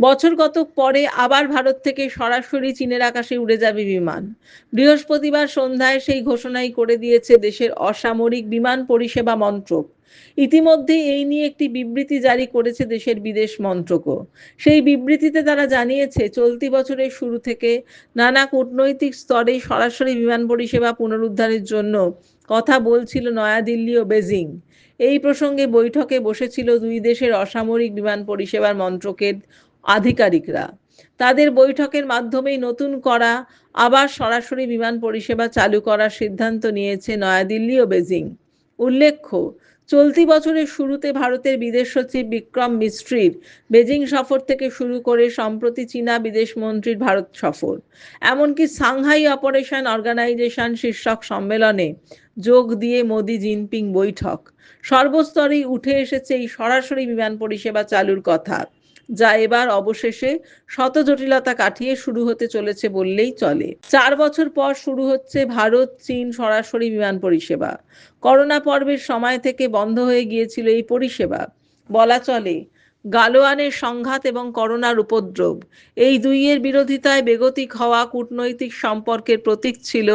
বছর কতক পরে আবার ভারত থেকে সরাসরি চীনের আকাশে উড়ে যাবে বিমান। বৃহস্পতিবার সন্ধ্যায় সেই ঘোষণাই করে দিয়েছে দেশের অসামরিক বিমান পরিষেবা মন্ত্রক। ইতিমধ্যে এই নিয়ে একটি বিবৃতি জারি করেছে দেশের বিদেশ মন্ত্রকও। সেই বিবৃতিতে তারা জানিয়েছে, চলতি বছরের শুরু থেকে নানা কূটনৈতিক স্তরে সরাসরি বিমান পরিষেবা পুনরুদ্ধারের জন্য কথা বলছিল নয়াদিল্লি ও বেজিং। এই প্রসঙ্গে বৈঠকে বসেছিল দুই দেশের অসামরিক বিমান পরিষেবার মন্ত্রকের আধিকারিকরা। তাদের বৈঠকের মাধ্যমেই নতুন করা, আবার সরাসরি বিমান পরিষেবা চালু করার সিদ্ধান্ত নিয়েছে নয়াদিল্লি ও বেজিং। উল্লেখ্য, চলতি বছরের শুরুতে ভারতের বিদেশ সচিব বিক্রম মিস্ত্রির বেজিং সফর থেকে শুরু করে সম্প্রতি চীনা বিদেশমন্ত্রীর ভারত সফর। এমনকি সাংহাই অপারেশন অর্গানাইজেশন শীর্ষক সম্মেলনে যোগ দিয়ে মোদি জিনপিং বৈঠক। সর্বস্তরেই উঠে এসেছে এই সরাসরি বিমান পরিষেবা চালুর কথা। যা এবার অবশেষে শত জটিলতা কাটিয়ে শুরু হতে চলেছে বললেই চলে। চার বছর পর শুরু হচ্ছে ভারত চীন সরাসরি বিমান পরিষেবা। করোনা পর্বের সময় থেকে বন্ধ হয়ে গিয়েছিল এই পরিষেবা। বলা চলে, গালোয়ানের সংঘাত এবং করোনার উপদ্রব, এই দুইয়ের বিরোধিতায় বেগতিক হওয়া কূটনৈতিক সম্পর্কের প্রতীক ছিল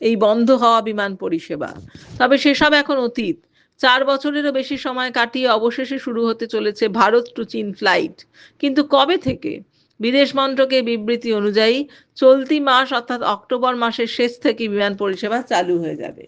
এই বন্ধ হওয়া বিমান পরিষেবা। তবে সেসব এখন অতীত। চার বছরেরও বেশি সময় কাটিয়ে অবশেষে শুরু হতে চলেছে ভারত টু চীন ফ্লাইট। কিন্তু কবে থেকে? বিদেশ মন্ত্রকের বিবৃতি অনুযায়ী চলতি মাস অর্থাৎ অক্টোবর মাসের শেষ থেকে বিমান পরিষেবা চালু হয়ে যাবে।